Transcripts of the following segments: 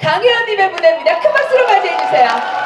강혜연님의 무대입니다. 큰 박수로 맞이해주세요.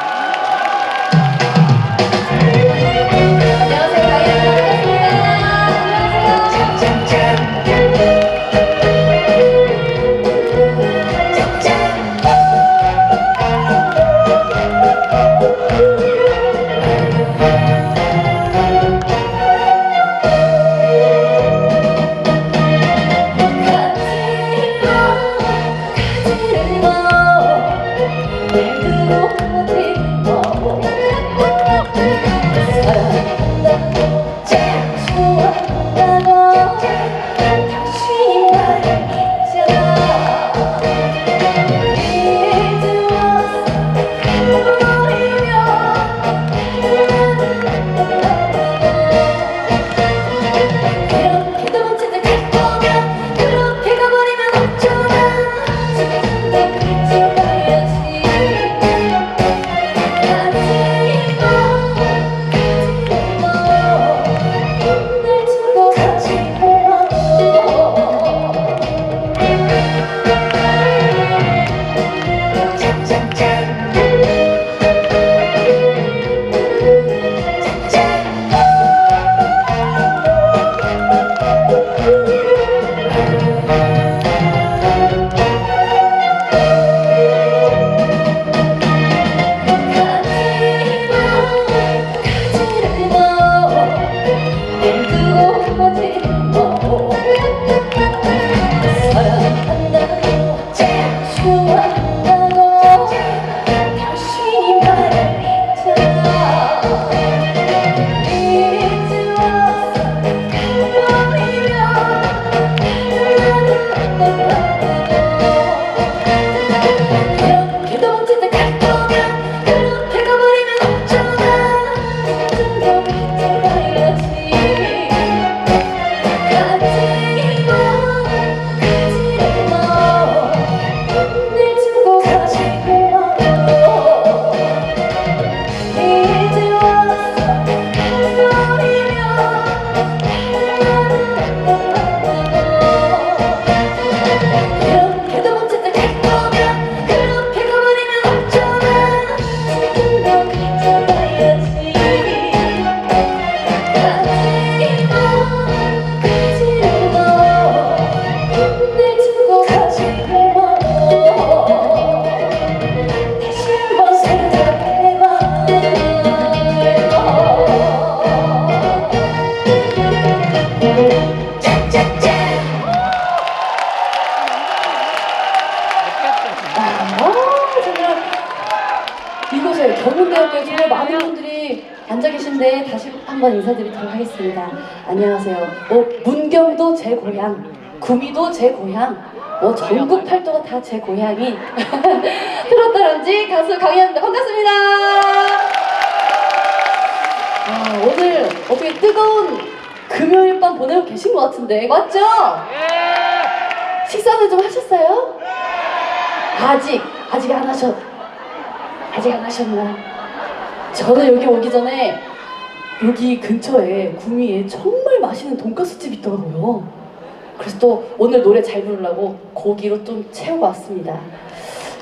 안녕하세요. 어, 문경도 제 고향, 구미도 제 고향, 뭐 전국 팔도가 다 제 고향이 트로트런지 가수 강희연입니다. 반갑습니다. 아, 오늘 어떻게 뜨거운 금요일 밤 보내고 계신 것 같은데 맞죠? 식사는 좀 하셨어요? 아직 아직 안 하셨 아직 안 하셨나? 저는 여기 오기 전에 여기 근처에 구미에 정말 맛있는 돈가스 집이 있더라고요. 그래서 또 오늘 노래 잘 부르려고 고기로 좀 채우고 왔습니다.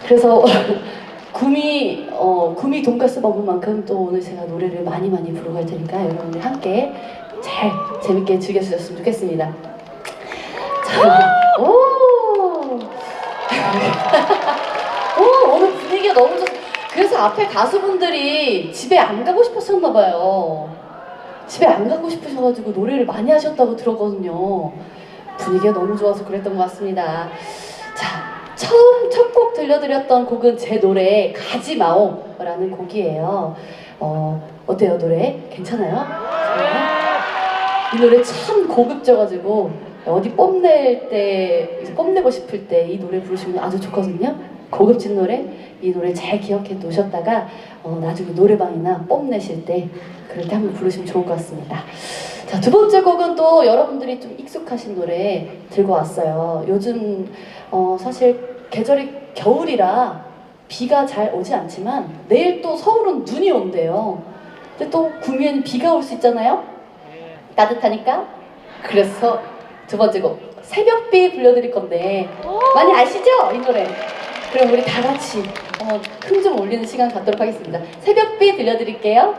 그래서 구미 어 구미 돈가스 먹은 만큼 또 오늘 제가 노래를 많이 많이 부르고 갈 테니까 여러분들 함께 잘 재밌게 즐겨주셨으면 좋겠습니다. 자, 오. 오, 오늘 분위기가 너무 좋. 그래서 앞에 가수분들이 집에 안 가고 싶으셨나 봐요. 집에 안 가고 싶으셔가지고 노래를 많이 하셨다고 들었거든요. 분위기가 너무 좋아서 그랬던 것 같습니다. 자, 처음 첫 곡 들려드렸던 곡은 제 노래 가지 마오라는 곡이에요. 어, 어때요 노래? 괜찮아요? 이 노래 참 고급져가지고 어디 뽐낼 때 뽐내고 싶을 때 이 노래 부르시면 아주 좋거든요. 고급진 노래 이 노래 잘 기억해 놓으셨다가 어, 나중에 노래방이나 뽐내실 때 그럴 때 한번 부르시면 좋을 것 같습니다. 자, 두 번째 곡은 또 여러분들이 좀 익숙하신 노래 들고 왔어요. 요즘 어, 사실 계절이 겨울이라 비가 잘 오지 않지만 내일 또 서울은 눈이 온대요. 근데 또 구미에는 비가 올 수 있잖아요. 따뜻하니까. 그래서 두 번째 곡 새벽비 불려드릴 건데 많이 아시죠? 이 노래. 그럼 우리 다 같이 어, 흥 좀 올리는 시간 갖도록 하겠습니다. 새벽비 들려드릴게요.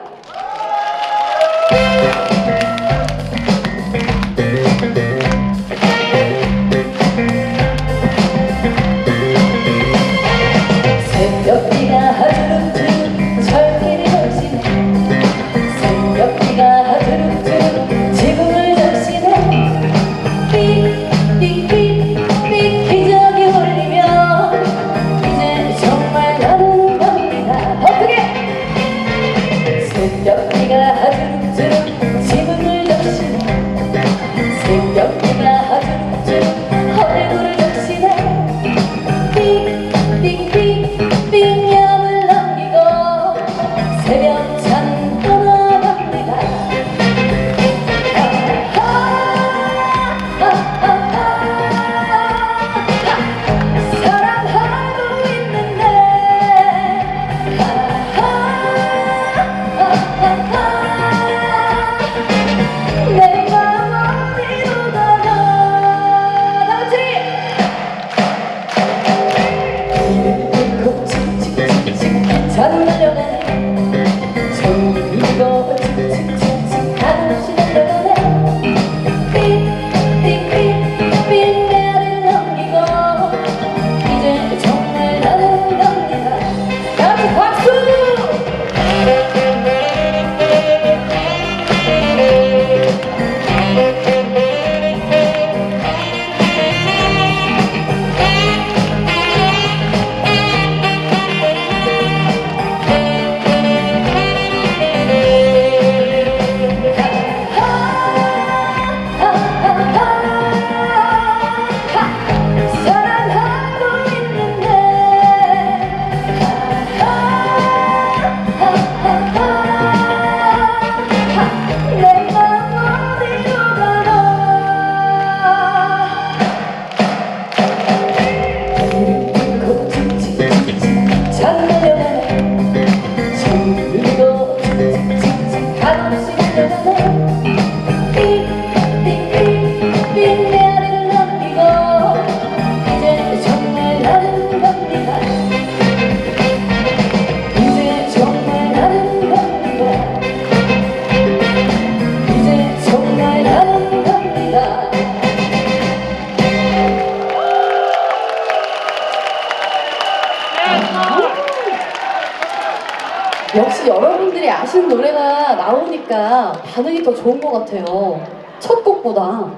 더 좋은 것 같아요. 첫 곡보다.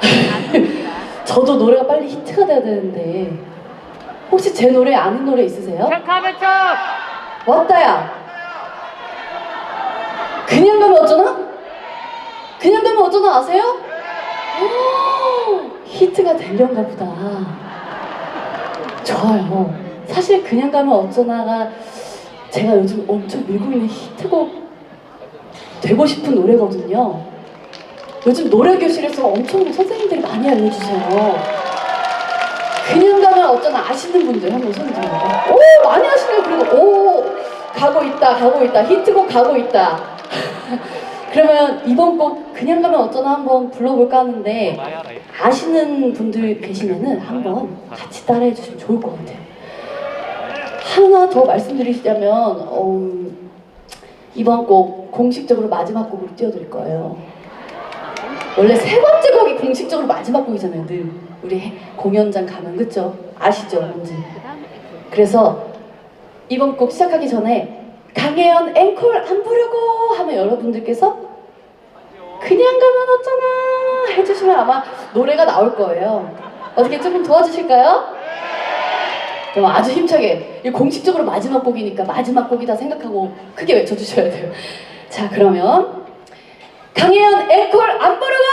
저도 노래가 빨리 히트가 돼야 되는데 혹시 제 노래 아는 노래 있으세요? 점! 왔다야. 그냥 가면 어쩌나? 그냥 가면 어쩌나 아세요? 오, 히트가 되려나 보다. 좋아요. 사실 그냥 가면 어쩌나가 제가 요즘 엄청 밀고 있는 히트곡 되고 싶은 노래거든요. 요즘 노래 교실에서 엄청 선생님들이 많이 알려주세요. 그냥 가면 어쩌나 아시는 분들 한번 손 들어볼까요? 오 많이 아시네요. 그리고 오 가고 있다 가고 있다 히트곡 가고 있다. 그러면 이번 곡 그냥 가면 어쩌나 한번 불러볼까 하는데 아시는 분들 계시면은 한번 같이 따라해 주시면 좋을 것 같아요. 하나 더 말씀드리자면 어, 이번 곡 공식적으로 마지막 곡으로 띄워드릴 거예요. 원래 세 번째 곡이 공식적으로 마지막 곡이잖아요. 늘 우리 해- 공연장 가면 그쵸? 아시죠? 뭔지. 그래서 이번 곡 시작하기 전에 강혜연 앵콜 안 부르고 하면 여러분들께서 그냥 가면 어쩌나 해주시면 아마 노래가 나올 거예요. 어떻게 조금 도와주실까요? 그럼 아주 힘차게 이 공식적으로 마지막 곡이니까 마지막 곡이다 생각하고 크게 외쳐주셔야 돼요. 자 그러면 강혜연 앵콜 안 부르고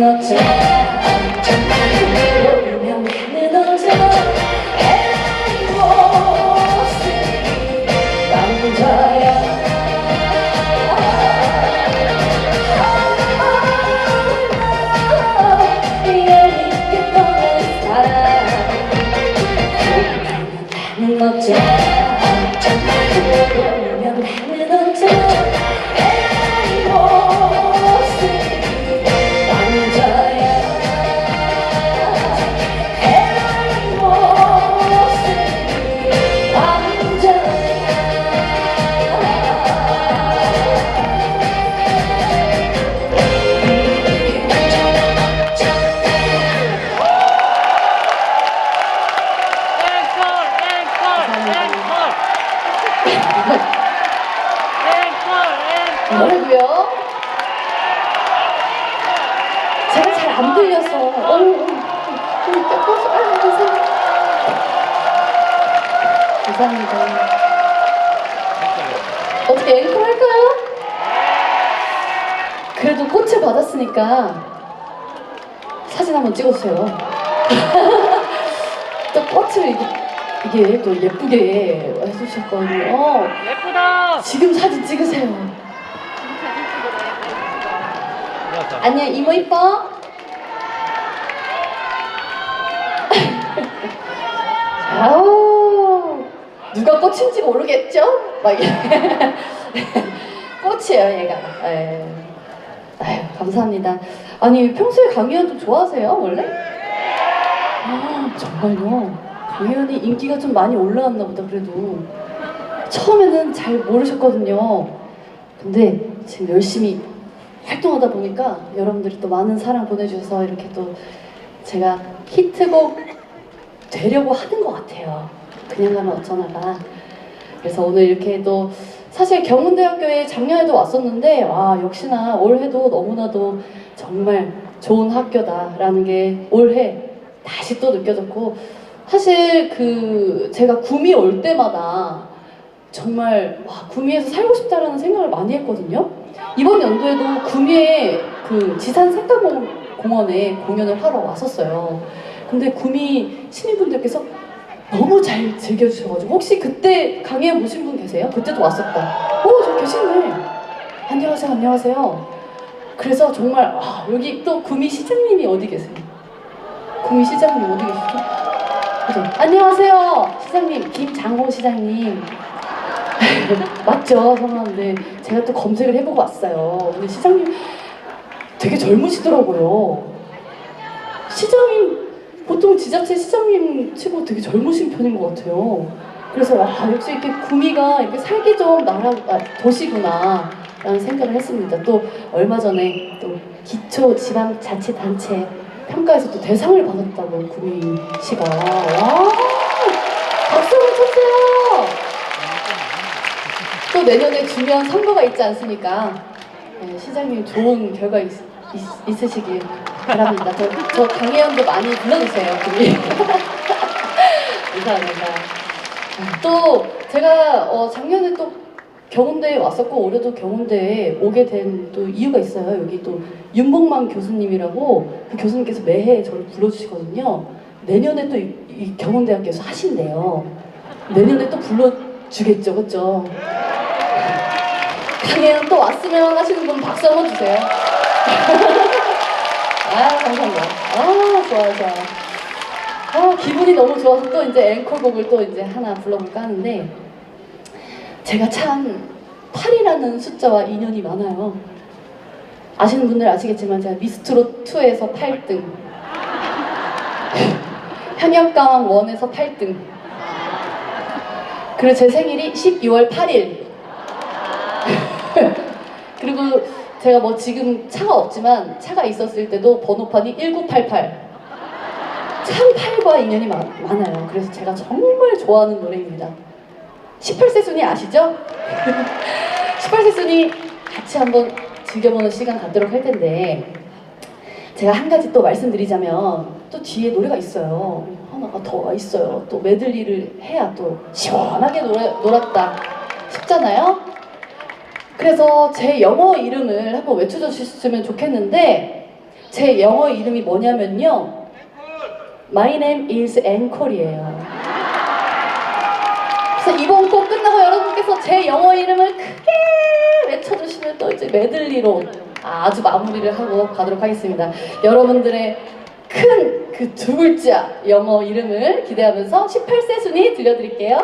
나는 감사합니다. 어떻게 앵콜 할까요? 그래도 꽃을 받았으니까 사진 한번 찍어주세요. 또 꽃을 이게, 이게 또 예쁘게 해주셨거든요. 예쁘다. 지금 사진 찍으세요. 안녕 이모 이뻐. 아우 누가 꽃인지 모르겠죠? 막 꽃이에요 얘가. 에. 아유 감사합니다. 아니 평소에 강희연 좀 좋아하세요 원래? 아 정말요? 강희연이 인기가 좀 많이 올라왔나 보다 그래도 처음에는 잘 모르셨거든요. 근데 지금 열심히 활동하다 보니까 여러분들이 또 많은 사랑 보내주셔서 이렇게 또 제가 히트곡 되려고 하는 것 같아요. 그냥 가면 어쩌나가. 그래서 오늘 이렇게 또 사실 경운대학교에 작년에도 왔었는데 와 역시나 올해도 너무나도 정말 좋은 학교다라는 게 올해 다시 또 느껴졌고 사실 그 제가 구미 올 때마다 정말 와 구미에서 살고 싶다라는 생각을 많이 했거든요. 이번 연도에도 구미에 그 지산 색감공원에 공연을 하러 왔었어요. 근데 구미 시민분들께서 너무 잘 즐겨주셔가지고 혹시 그때 강의에 보신 분 계세요? 그때도 왔었다. 오, 저 계시네. 안녕하세요, 안녕하세요. 그래서 정말 아, 여기 또 구미 시장님이 어디 계세요? 구미 시장님 어디 계시죠? 그죠? 안녕하세요, 시장님 김장호 시장님. 맞죠, 성함인데 제가 또 검색을 해보고 왔어요. 근데 시장님 되게 젊으시더라고요. 시장님 보통 지자체 시장님 치고 되게 젊으신 편인 것 같아요. 그래서 와 역시 이렇게 구미가 이렇게 살기 좋은 나라 아, 도시구나 라는 생각을 했습니다. 또 얼마 전에 또 기초 지방 자치 단체 평가에서 또 대상을 받았다고 구미시가 와 박수 한번 쳤어요. 또 내년에 중요한 선거가 있지 않습니까? 네, 시장님 좋은 결과 있, 으시길 바랍니다. 저, 저 강혜연도 많이 불러주세요. 감사합니다. 또 제가 어, 작년에 또 경운대에 왔었고 올해도 경운대에 오게 된 또 이유가 있어요. 여기 또 윤복만 교수님이라고 그 교수님께서 매해 저를 불러주시거든요. 내년에 또이 경운대학교에서 하신대요. 내년에 또 불러주겠죠, 그렇죠? 강혜연 또 왔으면 하시는 분 박수 한번 주세요. 아 감사합니다. 아 좋아요, 좋아요. 아 기분이 너무 좋아서 또 이제 앵콜곡을 또 이제 하나 불러볼까 하는데 제가 참 8이라는 숫자와 인연이 많아요. 아시는 분들 아시겠지만 제가 미스트롯 2에서 8등, 현역가왕 1에서 8등. 그리고 제 생일이 12월 8일. 그리고 제가 뭐 지금 차가 없지만 차가 있었을 때도 번호판이 1988. 참 8과 인연이 많, 많아요. 그래서 제가 정말 좋아하는 노래입니다. 18세 순위 아시죠? 18세 순위 같이 한번 즐겨보는 시간 갖도록 할 텐데 제가 한 가지 또 말씀드리자면 또 뒤에 노래가 있어요. 하나가 더 있어요. 또 메들리를 해야 또 시원하게 노래, 놀았다 싶잖아요. 그래서 제 영어 이름을 한번 외쳐주셨으면 좋겠는데 제 영어 이름이 뭐냐면요. My name is Ancore이에요. 그래서 이번 곡 끝나고 여러분께서 제 영어 이름을 크게 외쳐주시면 또 이제 메들리로 아주 마무리를 하고 가도록 하겠습니다. 여러분들의 큰 그 두 글자 영어 이름을 기대하면서 18세 순위 들려드릴게요.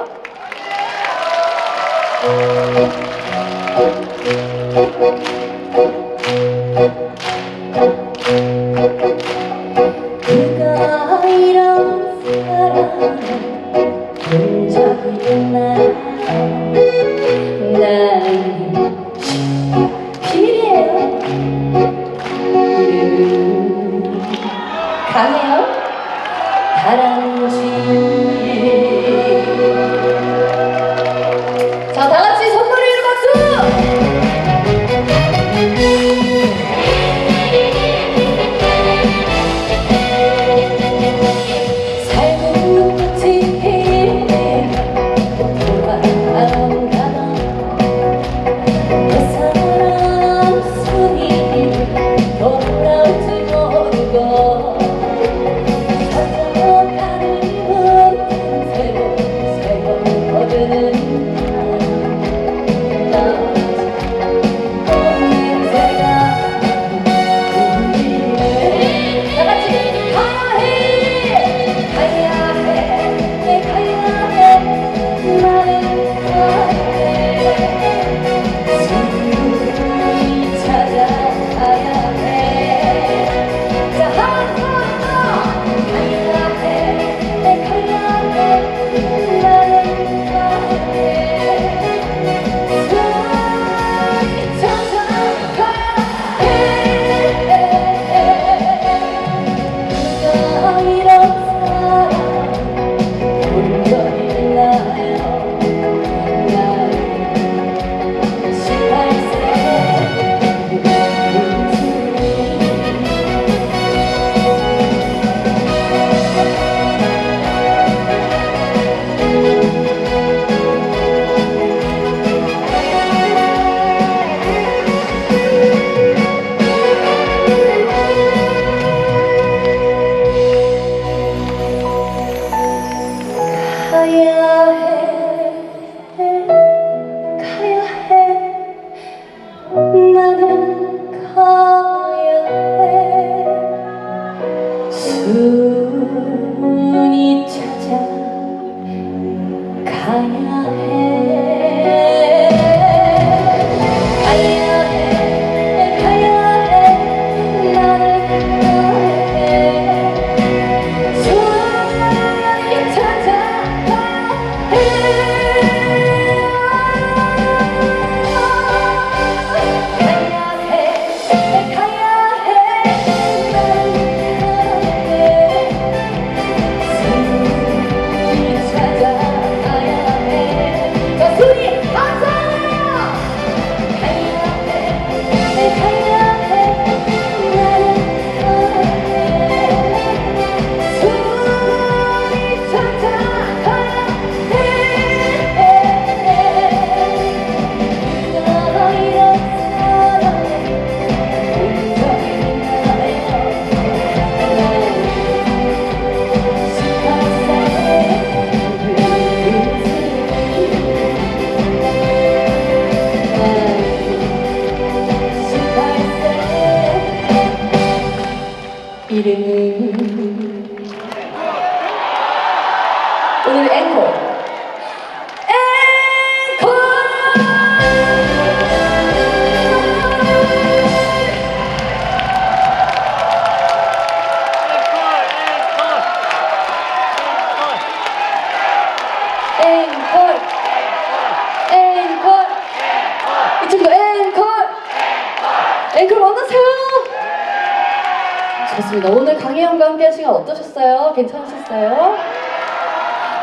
Thank you. 함께 한 시간 어떠셨어요? 괜찮으셨어요?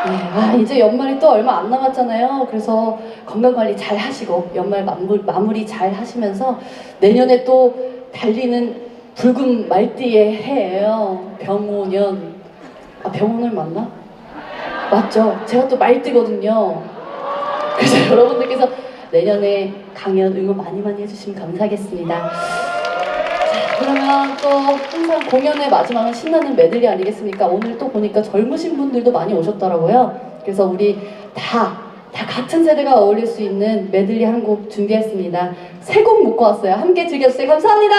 네, 아, 이제 연말이 또 얼마 안 남았잖아요. 그래서 건강관리 잘 하시고 연말 마무리, 마무리 잘 하시면서 내년에 또 달리는 붉은 말띠의 해예요. 병오년. 아, 병오늘 맞나? 맞죠? 제가 또 말띠거든요. 그래서 여러분들께서 내년에 강연 응원 많이 많이 해주시면 감사하겠습니다. 자, 그러면 또 항상 공연의 마지막은 신나는 메들리 아니겠습니까? 오늘 또 보니까 젊으신 분들도 많이 오셨더라고요. 그래서 우리 다, 다 같은 세대가 어울릴 수 있는 메들리 한 곡 준비했습니다. 세 곡 묶어 왔어요. 함께 즐겨주세요. 감사합니다.